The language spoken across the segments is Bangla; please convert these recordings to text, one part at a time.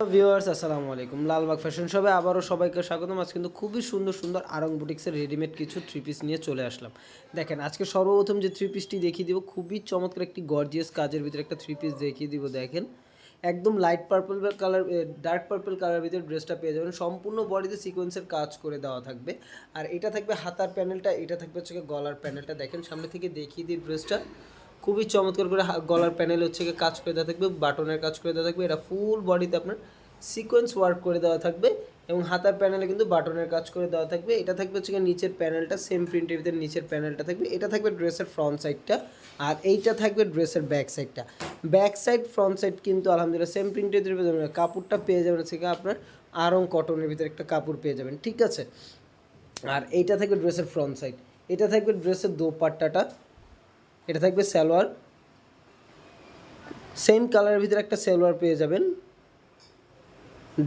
ভিউয়ার্স আসসালামু আলাইকুম। লালবাগ ফ্যাশন শপে আবারও সবাইকে স্বাগতম। আজ কিন্তু খুবই সুন্দর সুন্দর আরং বুটিক্সের রেডিমেড কিছু থ্রি পিস নিয়ে চলে আসলাম। দেখেন, আজকে সর্বপ্রথম যে থ্রি পিসটি দেখিয়ে দিব, খুবই চমৎকার একটি গর্জিয়াস কাজের ভিতরে একটা থ্রি পিস দেখিয়ে দিব, দেখেন। একদম light purple colour dark purple colour ভিতরে ড্রেসটা পেয়ে যাবেন। সম্পূর্ণ বডিতে সিকোয়েন্সের কাজ করে দেওয়া থাকবে। আর এটা থাকবে হাতার প্যানেলটা এটা থাকবে হচ্ছে গলার প্যানেলটা দেখেন, সামনে থেকে দেখিয়ে দিই ড্রেসটা খুবই চমৎকার করে গলার প্যানেল হচ্ছে কাজ করে দেওয়া থাকবে, বাটনের কাজ করে দেওয়া থাকবে, এটা ফুল বডিতে আপনার সিকোয়েন্স ওয়ার্ক করে দেওয়া থাকবে এবং হাতার প্যানেলে কিন্তু বাটনের কাজ করে দেওয়া থাকবে। এটা থাকবে হচ্ছে নিচের প্যানেলটা সেম প্রিন্টের ভিতরে নিচের প্যানেলটা থাকবে। এটা থাকবে ড্রেসের ফ্রন্ট সাইডটা আর এইটা থাকবে ড্রেসের ব্যাক সাইডটা ব্যাক সাইড ফ্রন্ট সাইড কিন্তু আলহামদুলিল্লাহ সেম প্রিন্টের ভিতরে পেয়ে যাবেন। কাপড়টা পেয়ে যাবেন গিয়ে আপনার আরং কটনের ভিতরে একটা কাপড় পেয়ে যাবেন, ঠিক আছে? আর এইটা থাকবে ড্রেসের ফ্রন্ট সাইড এটা থাকবে ড্রেসের দোপাট্টাটা। এটা থাকবে সালোয়ার। সেম কালারের ভিতরে একটা সালোয়ার পেয়ে যাবেন।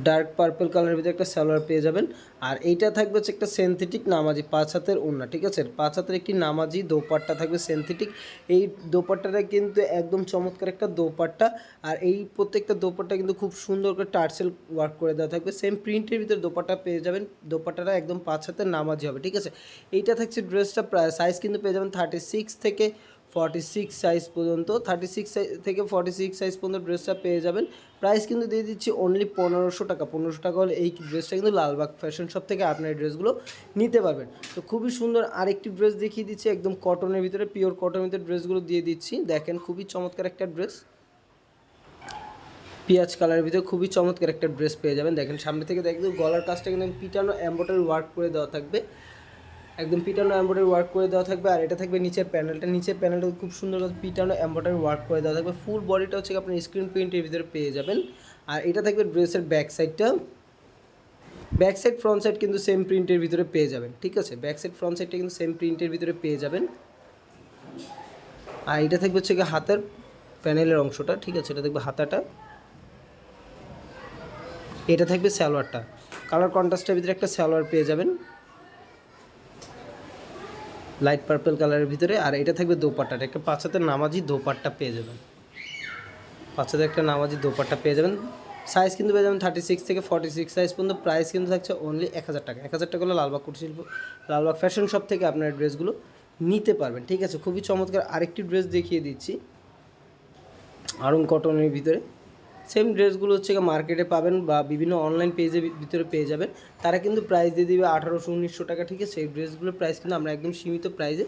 ডার্ক পার্পল কালারের ভিতরে একটা সালোয়ার পেয়ে যাবেন। আর এইটা থাকবে হচ্ছে একটা সেন্থেটিক নামাজি, পাঁচ হাতের ওড়না, ঠিক আছে? পাঁচ হাতের একটি নামাজি দোপাট্টা থাকবে সেন্থেটিক এই দোপাট্টাটা কিন্তু একদম চমৎকার একটা দোপাট্টা। আর এই প্রত্যেকটা দোপাট্টা কিন্তু খুব সুন্দর করে টার্সেল ওয়ার্ক করে দেওয়া থাকবে। সেম প্রিন্টের ভিতরে দোপাট্টা পেয়ে যাবেন। দোপাট্টাটা একদম পাঁচ হাতের নামাজি হবে, ঠিক আছে? এইটা থাকছে ড্রেসটা প্রায় সাইজ কিন্তু পেয়ে যাবেন থার্টি সিক্স থেকে ফর্টি সিক্স সাইজ পর্যন্ত থার্টি সিক্স থেকে ফর্টি সিক্স সাইজ পর্যন্ত ড্রেসটা পেয়ে যাবেন। প্রাইস কিন্তু দিয়ে দিচ্ছি অনলি পনেরোশো টাকা। পনেরোশো টাকা হলে এই ড্রেসটা কিন্তু লালবাগ ফ্যাশন শপ থেকে আপনার এই ড্রেসগুলো নিতে পারবেন। তো খুবই সুন্দর আরেকটি ড্রেস দেখিয়ে দিচ্ছি, একদম কটনের ভিতরে পিওর কটনের ভিতরে ড্রেসগুলো দিয়ে দিচ্ছি। দেখেন খুবই চমৎকার একটা ড্রেস পিঁয়াজ কালারের ভিতরে খুবই চমৎকার একটা ড্রেস পেয়ে যাবেন। দেখেন সামনে থেকে দেখবেন গলার কাজটা কিন্তু পিটানো এম্বয়ডারি ওয়ার্ক করে দেওয়া থাকবে। একদম পিটানো এম্বয়ডারি ওয়ার্ক করে দেওয়া থাকবে, আর এটা থাকবে নিচের প্যানেলটা নিচের প্যানেলটা খুব সুন্দর পিটানো এম্বয়ডারি ওয়ার্ক করে দেওয়া থাকবে। ফুল বডিটা হচ্ছে আপনার স্ক্রিন প্রিন্টের ভিতরে পেয়ে যাবেন। আর এটা থাকবে ড্রেসের ব্যাক সাইডটা ব্যাক সাইড ফ্রন্ট সাইড কিন্তু সেম প্রিন্টের ভিতরে পেয়ে যাবেন, ঠিক আছে? ব্যাক সাইড ফ্রন্ট সাইডটা কিন্তু সেম প্রিন্টের ভিতরে পেয়ে যাবেন। আর এটা থাকবে হচ্ছে হাতের প্যানেলের অংশটা, ঠিক আছে? এটা থাকবে হাতাটা। এটা থাকবে সালোয়ারটা। কালার কন্ট্রাস্টের ভিতরে একটা সালোয়ার পেয়ে যাবেন। লাইট পার্পল কালারের ভিতরে, আর এটা থাকবে দোপাট্টাটা। একটা পাঁচ হাতের নামাজি দোপাট্টা পেয়ে যাবেন। পাঁচ হাতের একটা নামাজি দোপাট্টা পেয়ে যাবেন। সাইজ কিন্তু পেয়ে যাবেন থার্টি সিক্স থেকে ফর্টি সিক্স সাইজ পর্যন্ত প্রাইস কিন্তু থাকছে অনলি এক হাজার টাকা। এক হাজার টাকা হলে লালবাগ কুটির শিল্প, লালবাগ ফ্যাশন শপ থেকে আপনার ড্রেসগুলো নিতে পারবেন। ঠিক আছে, খুবই চমৎকার আরেকটি ড্রেস দেখিয়ে দিচ্ছি। আরং কটনের ভিতরে। সেম ড্রেসগুলো হচ্ছে মার্কেটে পাবেন বা বিভিন্ন অনলাইন পেজের ভিতরে পেয়ে যাবেন। তারা কিন্তু প্রাইস দিয়ে দিবে আঠারোশো, উনিশশো টাকা, ঠিক আছে? সেই ড্রেসগুলোর প্রাইস কিন্তু আমরা একদম সীমিত প্রাইসে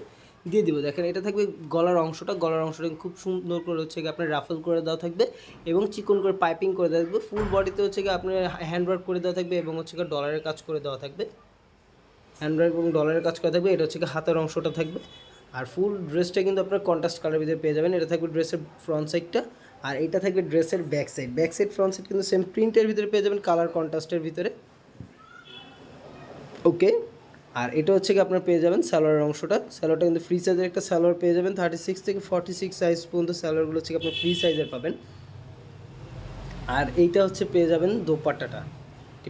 দিয়ে দিব। দেখেন, এটা থাকবে গলার অংশটা। গলার অংশটা খুব সুন্দর করে হচ্ছে গিয়ে আপনার রাফেল করে দেওয়া থাকবে এবং চিকন করে পাইপিং করে দেওয়া থাকবে। ফুল বডিতে হচ্ছে গিয়ে আপনার হ্যান্ডওয়ার্ক করে দেওয়া থাকবে এবং হচ্ছে গিয়ে ডলারের কাজ করে দেওয়া থাকবে। হ্যান্ডওয়ার্ক এবং ডলারের কাজ করা থাকবে। এটা হচ্ছে হাতের অংশটা থাকবে। আর ফুল ড্রেসটা কিন্তু আপনার কন্ট্রাস্ট কালার ভিতরে পেয়ে যাবেন। এটা থাকবে ড্রেসের ফ্রন্ট সাইডটা আর এটা থাকবে ড্রেসের back side. Back side, front side কিন্তু সেম প্রিন্টের ভিতরে পেয়ে যাবেন কালার কন্ট্রাস্টের ভিতরে। ওকে আর এটা হচ্ছে কি আপনার পেয়ে যাবেন স্যালোয়ারের অংশটা। স্যালোয়ারটা কিন্তু ফ্রি সাইজের একটা স্যালোয়ার পেয়ে যাবেন। থার্টি সিক্স থেকে ফর্টি সিক্স সাইজ পর্যন্ত স্যালোয়ারগুলো হচ্ছে কি আপনার ফ্রি সাইজের পাবেন। আর এইটা হচ্ছে পেয়ে যাবেন দোপাট্টাটা।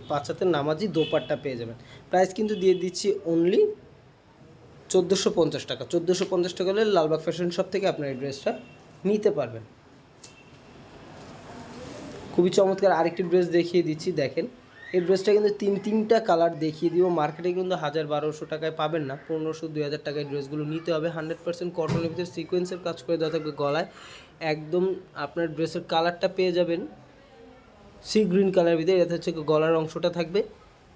পাঁচ হাতের নামাজি দোপাট্টা পেয়ে যাবেন। প্রাইস কিন্তু দিয়ে দিচ্ছি অনলি চোদ্দোশো পঞ্চাশ টাকা। চোদ্দোশো পঞ্চাশ টাকা হলে লালবাগ ফ্যাশন শপ থেকে আপনার এই ড্রেসটা নিতে পারবেন। খুবই চমৎকার আরেকটি ড্রেস দেখিয়ে দিচ্ছি, দেখেন। এই ড্রেসটা কিন্তু তিন, তিনটা কালার দেখিয়ে দিব। মার্কেটে কিন্তু হাজার বারোশো টাকায় পাবেন না। পনেরোশো দুই হাজার টাকায় ড্রেসগুলো নিতে হবে। হান্ড্রেড পার্সেন্ট কটনের ভিতরে সিকোয়েন্সের কাজ করে দেওয়া থাকবে গলায়। একদম আপনার ড্রেসের কালারটা পেয়ে যাবেন। সি গ্রিন কালার ভিতরে, এটা হচ্ছে গলার অংশটা থাকবে।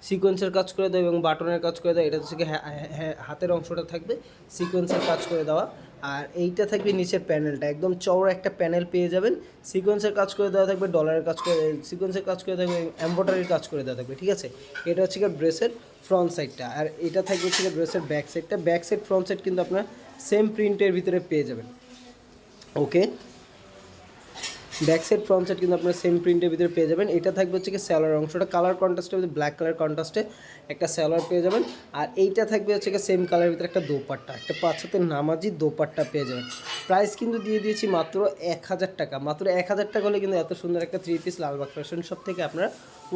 সিকোয়েন্সের কাজ করে দেওয়া এবং বাটনের কাজ করে দেওয়া, এটা হচ্ছে হাতের অংশটা থাকবে। সিকোয়েন্সের কাজ করে দেওয়া। আর এইটা থাকবে নিচের প্যানেলটা একদম চওড়া একটা প্যানেল পেয়ে যাবেন। সিকোয়েন্সের কাজ করে দেওয়া থাকবে ডলারের কাজ করে সিকোয়েন্সের কাজ করে থাকবে এম্ব্রয়ডারির কাজ করে দেওয়া থাকবে, ঠিক আছে? এটা হচ্ছে গিয়ে ড্রেসের ফ্রন্ট সাইডটা আর এটা থাকবে হচ্ছে ড্রেসের ব্যাক সাইডটা ব্যাক সাইড ফ্রন্ট সাইড কিন্তু আপনার সেম প্রিন্টের ভিতরে পেয়ে যাবেন। Okay back side front side কিন্তু আপনার সেম প্রিন্টের ভিতরে পেয়ে যাবেন। এটা থাকবে হচ্ছে কি স্যালোয়ার অংশটা। কালার কন্ট্রাস্টের ভিতরে ব্ল্যাক কালার কন্ট্রাস্টে একটা স্যালোয়ার পেয়ে যাবেন। আর এইটা থাকবে হচ্ছে কি সেম কালারের ভিতরে একটা দোপাট্টা। একটা পাঁচ হাতের নামাজি দোপাট্টা পেয়ে যাবেন। প্রাইস কিন্তু দিয়ে দিয়েছি মাত্র এক হাজার টাকা। মাত্র এক হাজার টাকা হলে কিন্তু এত সুন্দর একটা three piece Lalbag fashion shop থেকে আপনারা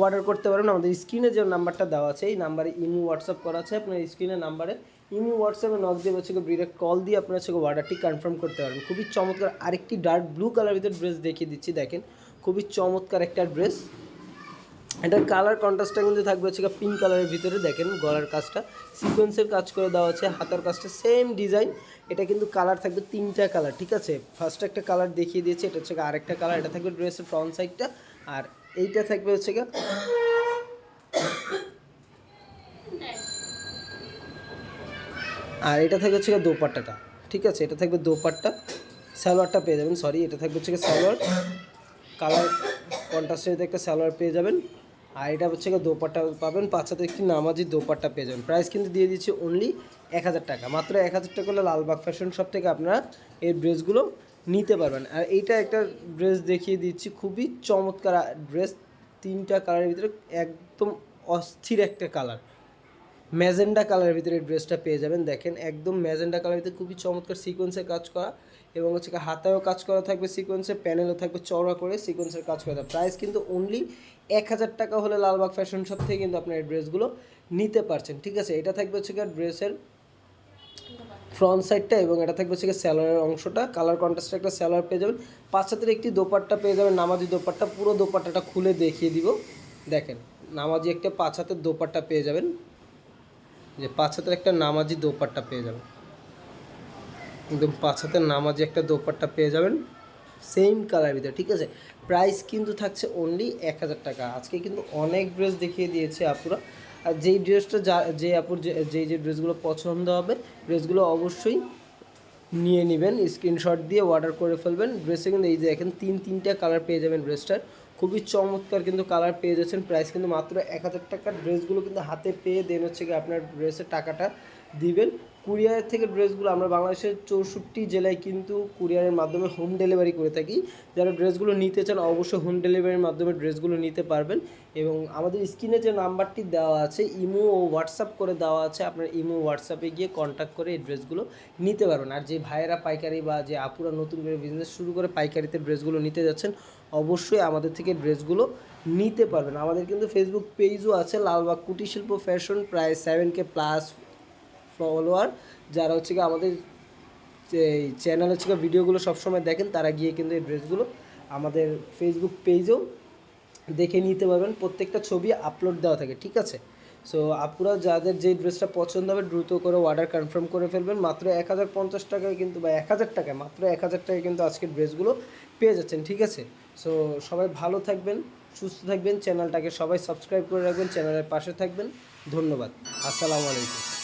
অর্ডার করতে পারেন আমাদের স্ক্রিনে যে নাম্বারটা দেওয়া আছে, এই নাম্বারে ইমো হোয়াটসঅ্যাপ করা আছে। আপনার স্ক্রিনের নাম্বারে ইমো হোয়াটসঅ্যাপে নক দিয়ে হচ্ছে ডিরেক্ট কল দিয়ে আপনার হচ্ছে অর্ডারটি কনফার্ম করতে পারবেন। খুবই চমৎকার আরেকটি ডার্ক ব্লু কালার ভিতরে ড্রেস দেখিয়ে দিচ্ছি, দেখেন। খুবই চমৎকার একটা ড্রেস এটার কালার কন্ট্রাস্টটা কিন্তু থাকবে হচ্ছে পিঙ্ক কালারের ভিতরে, দেখেন গলার কাজটা। সিকোয়েন্সের কাজ করে দেওয়া আছে হাতার কাজটা সেম ডিজাইন এটা কিন্তু কালার থাকবে তিনটা কালার ঠিক আছে? ফার্স্ট একটা কালার দেখিয়ে দিয়েছে, এটা হচ্ছে আরেকটা কালার এটা থাকবে ড্রেসের ফ্রন্ট সাইডটা আর এইটা থাকবে হচ্ছে আর এটা থাকবে হচ্ছে দোপাট্টাটা, ঠিক আছে? এটা থাকবে দোপাট্টা, সালোয়ারটা পেয়ে যাবেন সরি এটা থাকবে হচ্ছে সালোয়ার। কালার কন্ট্রাস্টের একটা সালোয়ার পেয়ে যাবেন। আর এটা হচ্ছে দোপাট্টা পাবেন, পাঁচ হাতে একটি নামাজি দোপাট্টা পেয়ে যাবেন। প্রাইস কিন্তু দিয়ে দিচ্ছি অনলি এক হাজার টাকা। মাত্র এক হাজার টাকা হলে লালবাগ ফ্যাশন শপ থেকে আপনারা এই ড্রেসগুলো নিতে পারবেন। আর এইটা একটা ড্রেস দেখিয়ে দিচ্ছি, খুবই চমৎকার ড্রেস তিনটা কালারের ভিতরে একদম অস্থির একটা কালার ম্যাজেন্ডা কালারের ভিতরে ড্রেসটা পেয়ে যাবেন। দেখেন, একদম ম্যাজেন্ডা কালারের ভিতরে খুবই চমৎকার সিকোয়েন্সের কাজ করা এবং হচ্ছে হাতায়ও কাজ করা থাকবে সিকোয়েন্সের প্যানেলও থাকবে চওড়া করে সিকোয়েন্সের কাজ করা। প্রাইস কিন্তু অনলি এক হাজার টাকা হলে লালবাগ ফ্যাশন শপ থেকে কিন্তু আপনার এই ড্রেসগুলো নিতে পারছেন। ঠিক আছে, এটা থাকবে হচ্ছে ড্রেসের ফ্রন্ট সাইডটা এবং এটা থাকবে হচ্ছে স্যালোয়ারের অংশটা। কালার কন্ট্রাস্টের একটা স্যালোয়ার পেয়ে যাবেন। পাঁচ হাতের একটি দোপাট্টা পেয়ে যাবেন, নামাজি দোপাট্টা। পুরো দোপাট্টাটা খুলে দেখিয়ে দিব। দেখেন, নামাজি একটা পাঁচ হাতের দোপাট্টা পেয়ে যাবেন। যে পাঁচ হাতের একটা নামাজি দোপাট্টা পেয়ে যাবেন। একদম পাঁচ হাতের নামাজি একটা দোপাট্টা পেয়ে যাবেন। সেম কালার ভিতরে, ঠিক আছে? প্রাইস কিন্তু থাকছে অনলি এক হাজার টাকা। আজকে কিন্তু অনেক ড্রেস দেখিয়ে দিয়েছে আপুরা। আর যেই ড্রেসটা যা যে আপুর যে যে ড্রেসগুলো পছন্দ হবে ড্রেসগুলো অবশ্যই নিয়ে নেবেন। স্ক্রিনশট দিয়ে অর্ডার করে ফেলবেন। ড্রেসে কিন্তু এই যে দেখেন তিন তিনটা কালার পেয়ে যাবেন ড্রেসটার খুবই চমৎকার কিন্তু কালার পেয়ে যাচ্ছেন। প্রাইস কিন্তু মাত্র এক হাজার টাকার ড্রেসগুলো কিন্তু হাতে পেয়ে দেন হচ্ছে কি আপনার ড্রেসের টাকাটা দিবেন। কুরিয়ার থেকে ড্রেসগুলো আমরা বাংলাদেশের চৌষট্টি জেলায় কিন্তু কুরিয়ারের মাধ্যমে হোম ডেলিভারি করে থাকি। যারা ড্রেসগুলো নিতে চান অবশ্যই হোম ডেলিভারির মাধ্যমে ড্রেসগুলো নিতে পারবেন এবং আমাদের স্ক্রিনে যে নাম্বারটি দেওয়া আছে, ইমো ও হোয়াটসঅ্যাপ করে দেওয়া আছে, আপনার ইমো হোয়াটসঅ্যাপে গিয়ে কন্ট্যাক্ট করে এই ড্রেসগুলো নিতে পারবেন। আর যে ভাইয়েরা পাইকারি বা যে আপুরা নতুন করে বিজনেস শুরু করে পাইকারিতে ড্রেসগুলো নিতে যাচ্ছেন, অবশ্যই আমাদের থেকে ড্রেসগুলো নিতে পারবেন। আমাদের কিন্তু ফেসবুক পেজও আছে, লালবাগ কুটির শিল্প ফ্যাশন প্রায় সেভেন কে প্লাস ফলোয়ার যারা হচ্ছে কি আমাদের যে চ্যানেল হচ্ছে ভিডিওগুলো সবসময় দেখেন, তারা গিয়ে কিন্তু এই ড্রেসগুলো আমাদের ফেসবুক পেজেও দেখে নিতে পারবেন। প্রত্যেকটা ছবি আপলোড দেওয়া থাকে, ঠিক আছে? সো আপনারা যাদের যে ড্রেসটা পছন্দ হবে, দ্রুত করে অর্ডার কনফার্ম করে ফেলবেন। মাত্র এক হাজার পঞ্চাশ টাকায় কিন্তু বা এক হাজার টাকায়, মাত্র এক হাজার টাকায় কিন্তু আজকের ড্রেসগুলো পেয়ে যাচ্ছেন, ঠিক আছে? সো সবাই ভালো থাকবেন, সুস্থ থাকবেন চ্যানেলটাকে সবাই সাবস্ক্রাইব করে রাখবেন চ্যানেলের পাশে থাকবেন। ধন্যবাদ। আসসালামু আলাইকুম।